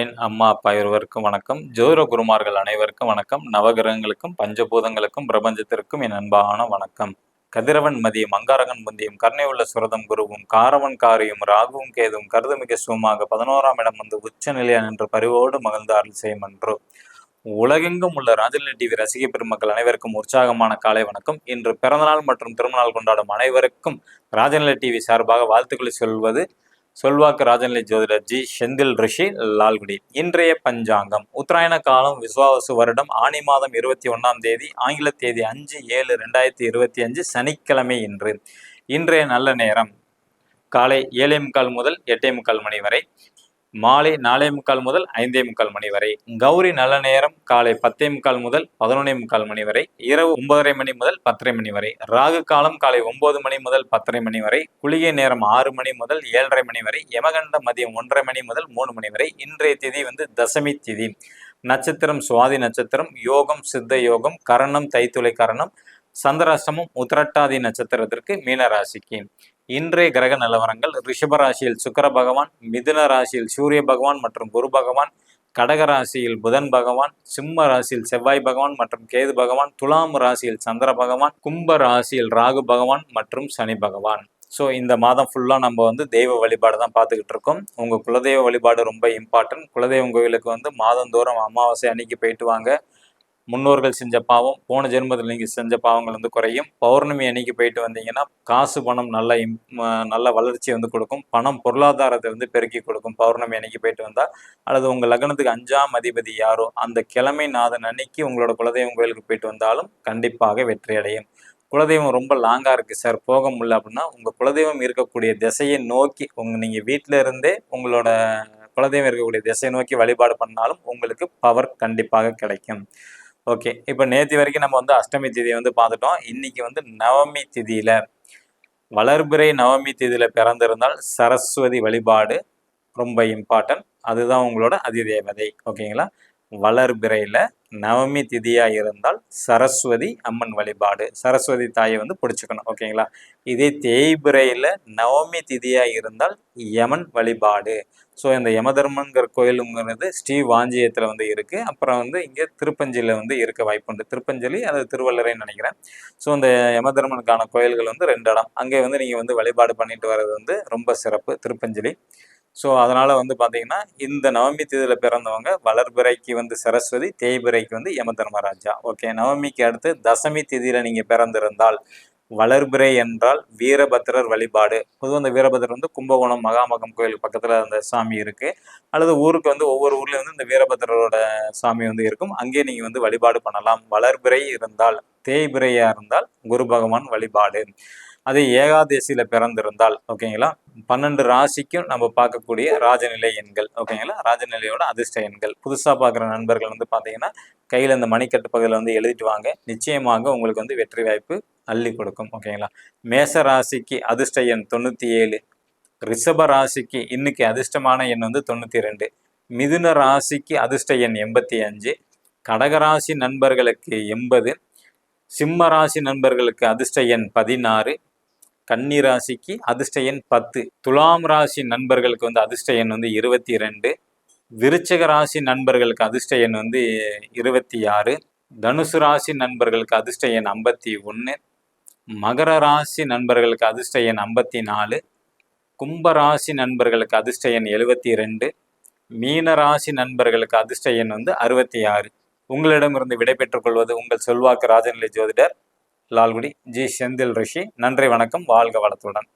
என் அம்மா அப்பா இருவருக்கும் வணக்கம். ஜோர குருமார்கள் அனைவருக்கும் வணக்கம். நவகிரகங்களுக்கும் பஞ்சபூதங்களுக்கும் பிரபஞ்சத்திற்கும் என் அன்பான வணக்கம். கதிரவன் மதியம் அங்காரகன் முந்தியும் கருணை உள்ள சுரதம் குருவும் காரவன் காரியும் ராகுவும் கேதும் கருதுமிக சுவமாக பதினோராம் இடம் வந்து உச்ச நிலையம் என்ற பரிவோடு மகிழ்ந்து அருள் செய்யமன்றோ உலகெங்கும் உள்ள ராஜநிலை டிவி ரசிக பெருமக்கள் அனைவருக்கும் உற்சாகமான காலை வணக்கம். இன்று பிறந்தநாள் மற்றும் திருமணநாள் கொண்டாடும் அனைவருக்கும் ராஜநிலை டிவி சார்பாக வாழ்த்துக்களை சொல்வது சொல்வாக்கு ராஜநிலை ஜோதிடர் ஜி செந்தில் ரிஷி லால்குடி. இன்றைய பஞ்சாங்கம். உத்தராயண காலம் விஸ்வாவசு வருடம் ஆணி மாதம் இருபத்தி ஒன்றாம் தேதி ஆங்கில தேதி அஞ்சு ஏழு ரெண்டாயிரத்தி இருபத்தி அஞ்சு சனிக்கிழமை இன்று. இன்றைய நல்ல நேரம். காலை ஏழே முக்கால் முதல் எட்டே முக்கால் மணி வரை. மாலை நாலே முக்கால் முதல் ஐந்தே முக்கால் மணி வரை கௌரி நல்ல நேரம் காலை பத்தே முக்கால் முதல் பதினொன்னே முக்கால் மணி வரை இரவு ஒன்பதரை மணி முதல் பத்தரை மணி வரை ராகு காலம் காலை ஒன்பது மணி முதல் பத்தரை மணி வரை குளிகை நேரம் ஆறு மணி முதல் ஏழரை மணி வரை யமகண்ட மதியம் ஒன்றரை மணி முதல் மூணு மணி வரை இன்றைய திதி வந்து தசமி திதி. நட்சத்திரம் சுவாதி நட்சத்திரம் யோகம் சித்த யோகம் கரணம் தைத்துளை கரணம் சந்திராசிரமம் உத்திரட்டாதி நட்சத்திரத்திற்கு மீனராசிக்கு. இன்றைய கிரக நிலவரங்கள் ரிஷப ராசியில் சுக்கர பகவான் மிதுன ராசியில் சூரிய பகவான் மற்றும் குரு பகவான் கடக ராசியில் புதன் பகவான் சிம்ம ராசியில் செவ்வாய் பகவான் மற்றும் கேது பகவான் துலாம் ராசியில் சந்திர பகவான் கும்ப ராசியில் ராகு பகவான் மற்றும் சனி பகவான். ஸோ இந்த மாதம் ஃபுல்லாக நம்ம வந்து தெய்வ வழிபாடு தான் பார்த்துக்கிட்டு இருக்கோம். உங்கள் குலதெய்வ வழிபாடு ரொம்ப இம்பார்ட்டன்ட் குலதெய்வம் கோயிலுக்கு வந்து மாதந்தோறும் அமாவாசை அன்னைக்கு போயிட்டு வாங்க. முன்னோர்கள் செஞ்ச பாவம் போன ஜென்மத்தில் நீங்கள் செஞ்ச பாவங்கள் வந்து குறையும். பௌர்ணமி அன்னைக்கு போயிட்டு வந்தீங்கன்னா காசு பணம் நல்ல இம் நல்ல வளர்ச்சி வந்து கொடுக்கும். பணம் பொருளாதாரத்தை வந்து பெருக்கி கொடுக்கும். பௌர்ணமி அன்னைக்கு போயிட்டு வந்தால் அல்லது உங்கள் லக்னத்துக்கு அஞ்சாம் அதிபதி யாரோ அந்த கிழமை நாதன் அன்னைக்கு உங்களோட குலதெய்வம் கோயிலுக்கு போயிட்டு வந்தாலும் கண்டிப்பாக வெற்றி அடையும். குலதெய்வம் ரொம்ப லாங்காக இருக்குது சார் போக முடியல அப்படின்னா உங்கள் குலதெய்வம் இருக்கக்கூடிய திசையை நோக்கி உங்கள் நீங்கள் வீட்டில் இருந்தே உங்களோட குலதெய்வம் இருக்கக்கூடிய திசையை நோக்கி வழிபாடு பண்ணாலும் உங்களுக்கு பவர் கண்டிப்பாக கிடைக்கும். ஓகே இப்போ நேற்று வரைக்கும் நம்ம வந்து அஷ்டமி திதியை வந்து பார்த்துட்டோம். இன்னைக்கு வந்து நவமி திதியில வளர்பிறை நவமி திதியில பிறந்திருந்தால் சரஸ்வதி வழிபாடு ரொம்ப இம்பார்ட்டன்ட் அதுதான் உங்களோட அதிதேவதை. ஓகேங்களா வளர்பிறையில் நவமி திதியாக இருந்தால் சரஸ்வதி அம்மன் வழிபாடு. சரஸ்வதி தாயை வந்து பிடிச்சிக்கணும் ஓகேங்களா? இதே தேய்பிறையில் நவமி திதியாக இருந்தால் யமன் வழிபாடு. ஸோ இந்த யமதர்மங்கிற கோயிலுங்கிறது ஸ்ரீ வாஞ்சியத்தில் வந்து இருக்குது அப்புறம் வந்து இங்கே திருப்பஞ்சியில் வந்து இருக்க வாய்ப்புண்டு திருப்பஞ்சலி அது திருவள்ளரைன்னு நினைக்கிறேன். ஸோ இந்த யமதர்மனுக்கான கோயில்கள் வந்து ரெண்டு இடம். அங்கே வந்து நீங்கள் வந்து வழிபாடு பண்ணிட்டு வர்றது வந்து ரொம்ப சிறப்பு. திருப்பஞ்சலி. ஸோ அதனால் வந்து பார்த்தீங்கன்னா இந்த நவமி தேதியில் பிறந்தவங்க வளர்பிறைக்கு வந்து சரஸ்வதி தேய்பிறைக்கு வந்து யம தர்மராஜா ஓகே நவமிக்கு அடுத்து தசமி திதியில் நீங்கள் பிறந்திருந்தால் வளர்பிறை என்றால் வீரபத்திரர் வழிபாடு. பொதுவாக அந்த வீரபத்திரர் வந்து கும்பகோணம் மகாமகம் கோயில் பக்கத்தில் அந்த சாமி இருக்குது அல்லது ஊருக்கு வந்து ஒவ்வொரு ஊர்லேயும் வந்து இந்த வீரபத்திரரோட சாமி வந்து இருக்கும். அங்கே நீங்கள் வந்து வழிபாடு பண்ணலாம். வளர்பிறை இருந்தால் தேய்பிறையாக இருந்தால் குரு பகவான் வழிபாடு. அது ஏகாதசியில பிறந்திருந்தால் ஓகேங்களா பன்னெண்டு ராசிக்கும் நம்ம பார்க்கக்கூடிய ராஜநிலை எண்கள் ஓகேங்களா? ராஜநிலையோட அதிர்ஷ்ட எண்கள். புதுசாக பார்க்குற நண்பர்கள் வந்து பார்த்தீங்கன்னா கையில் இந்த மணிக்கட்டு பகுதியில் வந்து எழுதிட்டு வாங்க. நிச்சயமாக உங்களுக்கு வந்து வெற்றி வாய்ப்பு அள்ளி கொடுக்கும் ஓகேங்களா? மேச ராசிக்கு அதிர்ஷ்ட எண் தொண்ணூற்றி ஏழு ரிஷப ராசிக்கு இன்னைக்கு அதிர்ஷ்டமான எண் வந்து தொண்ணூற்றி ரெண்டு மிதுன ராசிக்கு அதிர்ஷ்ட எண் எண்பத்தி அஞ்சு கடகராசி நண்பர்களுக்கு எண்பது. சிம்ம ராசி நண்பர்களுக்கு அதிர்ஷ்ட எண் பதினாறு. கன்னி ராசிக்கு அதிர்ஷ்ட எண் பத்து. துலாம் ராசி நண்பர்களுக்கு வந்து அதிர்ஷ்ட எண் வந்து இருபத்தி ரெண்டு. விருச்சக ராசி நண்பர்களுக்கு அதிர்ஷ்ட எண் வந்து இருபத்தி ஆறு. தனுசு ராசி நண்பர்களுக்கு அதிர்ஷ்ட எண் ஐம்பத்தி ஒன்று. மகர ராசி நண்பர்களுக்கு அதிர்ஷ்ட எண் ஐம்பத்தி நாலு. கும்ப ராசி நண்பர்களுக்கு அதிர்ஷ்ட எண் எழுபத்தி ரெண்டு. மீன ராசி நண்பர்களுக்கு அதிர்ஷ்ட எண் வந்து அறுபத்தி ஆறு. உங்களிடமிருந்து விடைபெற்றுக் கொள்வது உங்கள் செல்வாக்கு ராஜநிலை ஜோதிடர் லால்குடி ஜி. செந்தில் ரிஷி நன்றி வணக்கம். வாழ்க வளத்துடன்.